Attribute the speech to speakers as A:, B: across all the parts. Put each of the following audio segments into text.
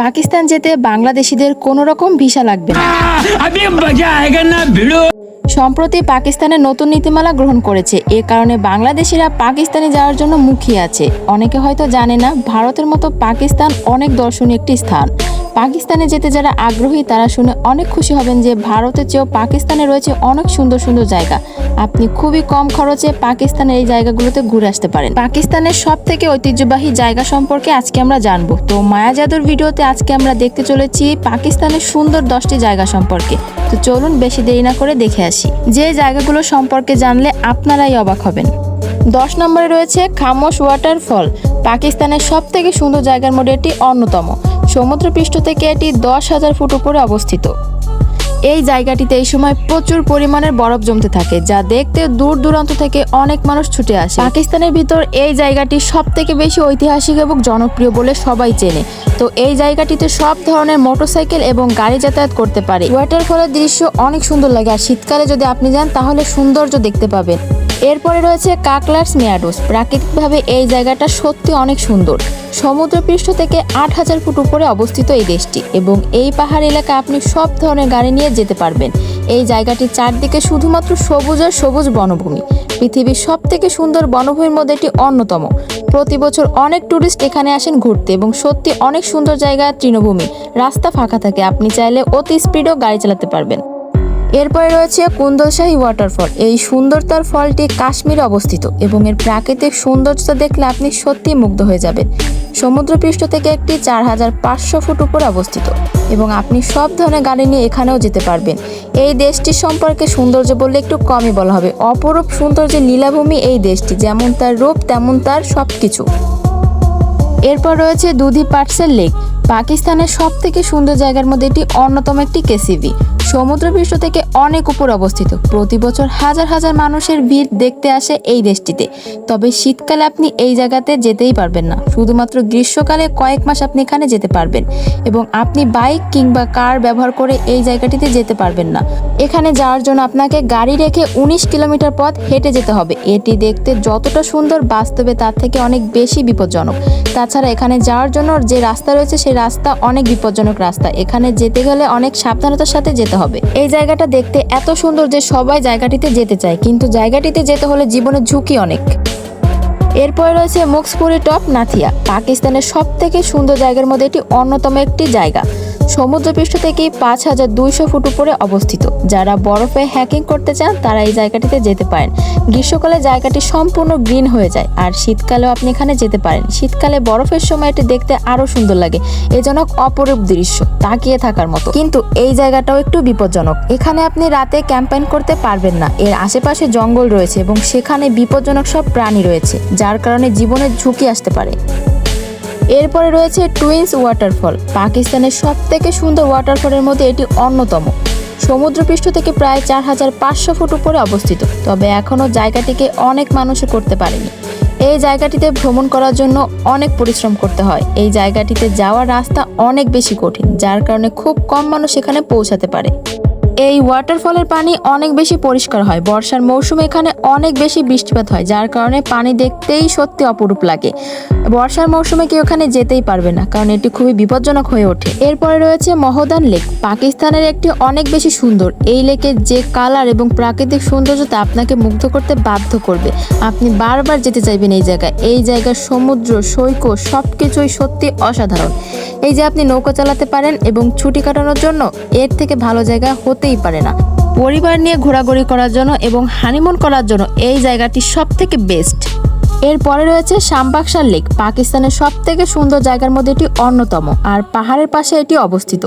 A: পাকিস্তান যেতে বাংলাদেশিদের কোনো রকম ভিসা লাগবে না। সম্প্রতি পাকিস্তানের নতুন নীতিমালা গ্রহণ করেছে। এ কারণে বাংলাদেশিরা পাকিস্তানে যাওয়ার জন্য মুখিয়ে আছে। অনেকে হয়তো জানে না ভারতের মতো পাকিস্তান অনেক দর্শনীয় একটি স্থান। পাকিস্তানে যেতে যারা আগ্রহী, তারা শুনে অনেক খুশি হবেন যে ভারতের চেয়েও পাকিস্তানে রয়েছে অনেক সুন্দর সুন্দর জায়গা। আপনি খুবই কম খরচে পাকিস্তানের এই জায়গাগুলোতে ঘুরে আসতে পারেন। পাকিস্তানের সব থেকে ঐতিহ্যবাহী জায়গা সম্পর্কে আজকে আমরা জানব। তো মায়া জাদুর ভিডিওতে আজকে আমরা দেখতে চলেছি পাকিস্তানের সুন্দর দশটি জায়গা সম্পর্কে। তো চলুন বেশি দেরি না করে দেখে আসি। যে জায়গাগুলো সম্পর্কে জানলে আপনারাই অবাক হবেন। দশ নম্বরে রয়েছে খামোশ ওয়াটারফল। পাকিস্তানের সব থেকে সুন্দর জায়গার মধ্যে এটি অন্যতম। সমুদ্রপৃষ্ঠ থেকে এটি দশ হাজার ফুট উপরে অবস্থিত। এই জায়গাটিতে এই সময় প্রচুর পরিমাণের বরফ জমতে থাকে, যা দেখতে দূর দূরান্ত থেকে অনেক মানুষ ছুটে আসে। পাকিস্তানের ভিতর এই জায়গাটি সব থেকে বেশি ঐতিহাসিক এবং জনপ্রিয় বলে সবাই চেনে। তো এই জায়গাটিতে সব ধরনের মোটরসাইকেল এবং গাড়ি যাতায়াত করতে পারে। ওয়াটারফলের দৃশ্য অনেক সুন্দর লাগে, আর শীতকালে যদি আপনি যান তাহলে সৌন্দর্য দেখতে পাবেন। এরপরে রয়েছে কাকলার্স মিয়াডোস। প্রাকৃতিকভাবে এই জায়গাটা সত্যি অনেক সুন্দর। সমুদ্রপৃষ্ঠ থেকে আট হাজার ফুট উপরে অবস্থিত এই দেশটি এবং এই পাহাড় এলাকা আপনি সব ধরনের গাড়ি নিয়ে যেতে পারবেন। এই জায়গাটির চারদিকে শুধুমাত্র সবুজ আর সবুজ বনভূমি। পৃথিবীর সব থেকে সুন্দর বনভূমির মধ্যে এটি অন্যতম। প্রতি বছর অনেক ট্যুরিস্ট এখানে আসেন ঘুরতে এবং সত্যি অনেক সুন্দর জায়গা তৃণভূমি। রাস্তা ফাঁকা থাকে, আপনি চাইলে অতি স্পিডও গাড়ি চালাতে পারবেন। এরপরে রয়েছে কুন্দলশাহী ওয়াটারফল এই সুন্দরতার ফলটি কাশ্মীরে অবস্থিত এবং এর প্রাকৃতিক সৌন্দর্যতা দেখলে আপনি সত্যিই মুগ্ধ হয়ে যাবেন। সমুদ্রপৃষ্ঠ থেকে একটি চার হাজার পাঁচশো ফুট উপরে অবস্থিত এবং আপনি সব ধরনের গাড়ি নিয়ে এখানেও যেতে পারবেন। এই দেশটির সম্পর্কে সৌন্দর্য বললে একটু কমই বলা হবে। অপরূপ সৌন্দর্যের নীলাভূমি এই দেশটি, যেমন তার রূপ, তেমন তার সব কিছু এরপর রয়েছে দুধি পাটসেল লেক। পাকিস্তানের সব থেকে সুন্দর জায়গার মধ্যে এটি অন্যতম একটি কেসিভি সমুদ্রপৃষ্ঠ থেকে অনেক উপর অবস্থিত। প্রতি বছর হাজার হাজার মানুষের ভিড় দেখতে আসে এই দেশটিতে। তবে শীতকালে আপনি এই জায়গাতে যেতেই পারবেন না। শুধুমাত্র গ্রীষ্মকালে কয়েক মাস আপনি এখানে যেতে পারবেন এবং আপনি বাইক কিংবা কার ব্যবহার করে এই জায়গাটিতে যেতে পারবেন না। এখানে যাওয়ার জন্য আপনাকে গাড়ি রেখে উনিশ কিলোমিটার পথ হেঁটে যেতে হবে। এটি দেখতে যতটা সুন্দর বাস্তবে তার থেকে অনেক বেশি বিপজ্জনক। তাছাড়া এখানে যাওয়ার জন্য যে রাস্তা রয়েছে, সেই রাস্তা অনেক বিপজ্জনক রাস্তা। এখানে যেতে গেলে অনেক সাবধানতার সাথে যেতে হবে। এই জায়গাটা দেখতে এত সুন্দর যে সবাই জায়গাটিতে যেতে চায়, কিন্তু জায়গাটিতে যেতে হলে জীবনের ঝুঁকি অনেক। এরপর রয়েছে মুক্সপুরি টপ নাথিয়া। পাকিস্তানের সব থেকে সুন্দর জায়গার মধ্যে এটি অন্যতম একটি জায়গা। সমুদ্রপৃষ্ঠ থেকে পাঁচ হাজার দুইশো ফুট উপরে অবস্থিত। যারা বরফে হ্যাকিং করতে চান, তারা এই জায়গাটিতে যেতে পারেন। গ্রীষ্মকালে জায়গাটি সম্পূর্ণ গ্রিন হয়ে যায়। আর শীতকালেও আপনি এখানে যেতে পারেন। শীতকালে বরফের সময় এটি দেখতে আরও সুন্দর লাগে। এজনক অপরূপ দৃশ্য, তাকিয়ে থাকার মতো। কিন্তু এই জায়গাটাও একটু বিপজ্জনক। এখানে আপনি রাতে ক্যাম্পেইন করতে পারবেন না। এর আশেপাশে জঙ্গল রয়েছে এবং সেখানে বিপজ্জনক সব প্রাণী রয়েছে, যার কারণে জীবনের ঝুঁকি আসতে পারে। এরপরে রয়েছে টুইন্স ওয়াটারফল পাকিস্তানের সব থেকে সুন্দর ওয়াটারফলের মধ্যে এটি অন্যতম। সমুদ্রপৃষ্ঠ থেকে প্রায় চার হাজার পাঁচশো ফুট উপরে অবস্থিত, তবে এখনও জায়গাটিকে অনেক মানুষে করতে পারেনি। এই জায়গাটিতে ভ্রমণ করার জন্য অনেক পরিশ্রম করতে হয়। এই জায়গাটিতে যাওয়ার রাস্তা অনেক বেশি কঠিন, যার কারণে খুব কম মানুষ এখানে পৌঁছাতে পারে। এই ওয়াটারফলের পানি অনেক বেশি পরিষ্কার হয়। বর্ষার মৌসুমে এখানে অনেক বেশি বৃষ্টিপাত হয়, যার কারণে পানি দেখতেই সত্যি অপরূপ লাগে। বর্ষার মৌসুমে কেউ এখানে যেতেই পারবে না, কারণ এটি খুবই বিপজ্জনক হয়ে ওঠে। এরপরে রয়েছে মহদান লেক। পাকিস্তানের একটি অনেক বেশি সুন্দর। এই লেকের যে কালার এবং প্রাকৃতিক সৌন্দর্যতা আপনাকে মুগ্ধ করতে বাধ্য করবে। আপনি বারবার যেতে চাইবেন এই জায়গায়। এই জায়গার সমুদ্র, সৈকত সব কিছুই সত্যি অসাধারণ। এই যে আপনি নৌকা চালাতে পারেন এবং ছুটি কাটানোর জন্য, এর থেকে ভালো জায়গা হতেই পারে না। পরিবার নিয়ে ঘোরাঘুরি করার জন্য এবং হানিমুন করার জন্য এই জায়গাটি সব থেকে বেস্ট এরপরে রয়েছে শামবাক্সার লেক, পাকিস্তানের সব থেকে সুন্দর জায়গার মধ্যে এটি অন্যতম। আর পাহাড়ের পাশে এটি অবস্থিত।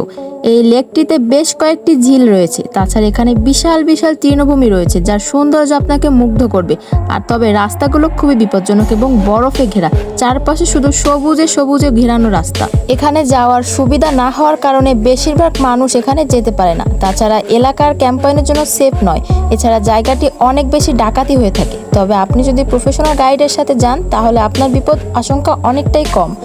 A: এই লেকটিতে বেশ কয়েকটি ঝিল রয়েছে। তাছাড়া এখানে বিশাল বিশাল তৃণভূমি রয়েছে, যার সৌন্দর্য আপনাকে মুগ্ধ করবে। আর তবে রাস্তাগুলো খুবই বিপজ্জনক এবং বরফে ঘেরা। চারপাশে শুধু সবুজে সবুজে ঘেরানো রাস্তা। এখানে যাওয়ার সুবিধা না হওয়ার কারণে বেশিরভাগ মানুষ এখানে যেতে পারে না। তাছাড়া এলাকার ক্যাম্পাইনের জন্য সেফ নয়। এছাড়া জায়গাটি অনেক বেশি ডাকাতি হয়ে থাকে। তবে আপনি যদি প্রফেশনাল গাইডের সাথে যান, তাহলে আপনার বিপদ আশঙ্কা অনেকটাই কম।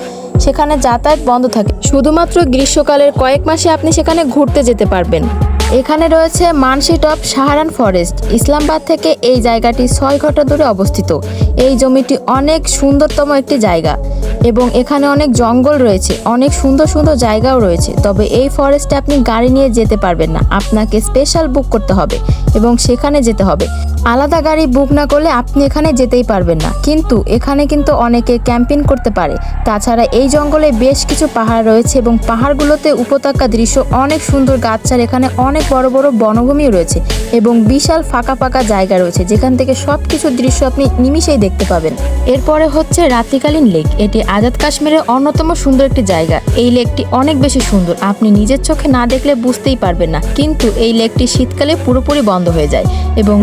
A: সেখানে যাতায়াত বন্ধ থাকে। শুধুমাত্র গ্রীষ্মকালের কয়েক মাসে আপনি সেখানে ঘুরতে যেতে পারবেন। এখানে রয়েছে মানসিট অফ সাহারান ফরেস্ট। ইসলামাবাদ থেকে এই জায়গাটি ছয় ঘণ্টা দূরে অবস্থিত। এই জমিটি অনেক সুন্দরতম একটি জায়গা এবং এখানে অনেক জঙ্গল রয়েছে। অনেক সুন্দর সুন্দর জায়গাও রয়েছে। তবে এই ফরেস্টে আপনি গাড়ি নিয়ে যেতে পারবেন না। আপনাকে স্পেশাল বুক করতে হবে এবং সেখানে যেতে হবে। আলাদা গাড়ি বুক না করলে আপনি এখানে যেতেই পারবেন না। কিন্তু এখানে কিন্তু অনেকে ক্যাম্পিং করতে পারে। তাছাড়া এই জঙ্গলে বেশ কিছু পাহাড় রয়েছে এবং পাহাড়গুলোতে উপত্যকা দৃশ্য অনেক সুন্দর। গাছছাড় এখানে অনেক বড় বড় বনভূমিও রয়েছে এবং বিশাল ফাঁকা ফাঁকা জায়গা রয়েছে, যেখান থেকে সব কিছু দৃশ্য আপনি নিমিষেই দেখতে পাবেন। এরপরে হচ্ছে রাত্রিকালীন লেক। এটি আজাদ কাশ্মীরের অন্যতম সুন্দর একটি জায়গা। এই লেকটি অনেক বেশি সুন্দর। আপনি নিজের চোখে না দেখলে বুঝতেই পারবেন না। কিন্তু এই লেকটি শীতকালে পুরোপুরি বন্ধ হয়ে যায় এবং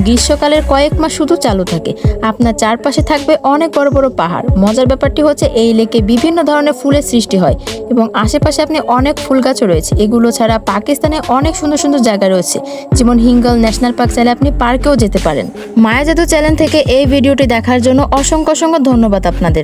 A: গ্রীষ্মকালের কয়েক মাস শুধু চালু থাকে। আপনার চারপাশে থাকবে অনেক বড় বড় পাহাড়। মজার ব্যাপারটি হচ্ছে এই লেকে বিভিন্ন ধরনের ফুলের সৃষ্টি হয় এবং আশেপাশে আপনি অনেক ফুল গাছও রয়েছে। এগুলো ছাড়া পাকিস্তানে অনেক সুন্দর সুন্দর জায়গা রয়েছে। যেমন হিঙ্গল ন্যাশনাল পার্ক চাইলে আপনি পার্কেও যেতে পারেন। মায়া জাদু চ্যানেল থেকে এই ভিডিওটি দেখার জন্য অসংখ্য অসংখ্য ধন্যবাদ আপনাদের।